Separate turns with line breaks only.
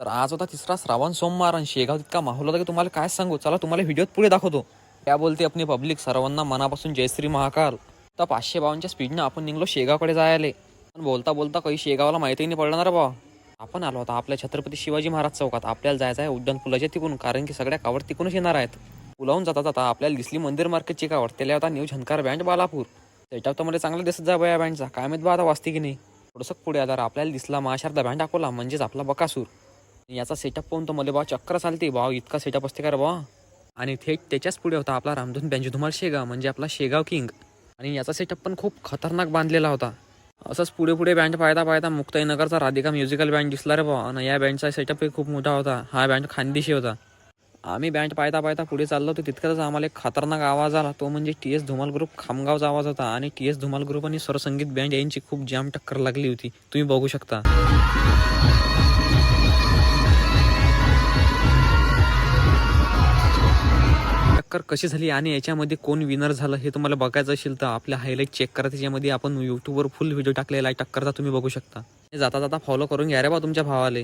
तर आज होता तिसरा श्रावण सोमवार आणि शेगाव इतका माहोल होता की तुम्हाला काय सांगू? चला तुम्हाला व्हिडिओत पुढे दाखवतो. त्या बोलते आपली पब्लिक? सर्वांना मनापासून जयश्री महाकाल. तर पाचशे बावनच्या स्पीडनं आपण निघलो शेगावकडे जायला. पण बोलता बोलता काही शेगावला माहिती नाही पडणार बा आपण आलो होता आपल्या छत्रपती शिवाजी महाराज चौकात. आपल्याला जायचं आहे उड्डाण पुलाच्या तिकून कारण की सगळ्या कावड तिकूनच येणार आहेत. पुलावून जाता जाता आपल्याला दिसली मंदिर मार्केटची कावड. त्याला होता new Jhankar band Balapur. Setup तर मला चांगला दिसत जा बा बँडचा. काय माहीत बा आता वाचते की नाही. थोडंसं पुढे आधार आपल्याला दिसला महाशारदा बँड अकोला म्हणजेच आपला बकासूर. याचा सेटअप पाहून तो मला बा चक्कर चालते. भाव इतका सेटअप असते का रे बा आणि थेट त्याच्याच पुढे होता आपला रामधून बँजू शेगाव म्हणजे आपला शेगाव किंग आणि याचा सेटअप पण खूप खतरनाक बांधलेला होता. असंच पुढे पुढे बँड पाहता पाहता मुक्ताईनगरचा राधिका म्युझिकल बँड दिसला रे बा आणि या बँडचा सेटअपही खूप मोठा होता. हा बँड खानदेशी होता. आम्ही बँड पाहता पाहता पुढे चाललो होतो. तितकंच आम्हाला एक खतरनाक आवाज आला. तो म्हणजे टी एस धुमाल ग्रुप खामगावचा आवाज होता. आणि टी एस धुमाल ग्रुप आणि स्वरसंगीत बँड यांची खूप जाम टक्कर लागली होती. तुम्ही बघू शकता. टक्कर कशी झाली आणि याच्यामध्ये कोण विनर झालं हे तुम्हाला बघायचं असेल तर आपल्या हायलाईट चेक करा. त्याच्यामध्ये आपण युट्यूबवर फुल व्हिडिओ टाकलेला आहे. टक्करचा तुम्ही बघू शकता. जाता जाता फॉलो करून घ्या रे बा तुमच्या भावाला.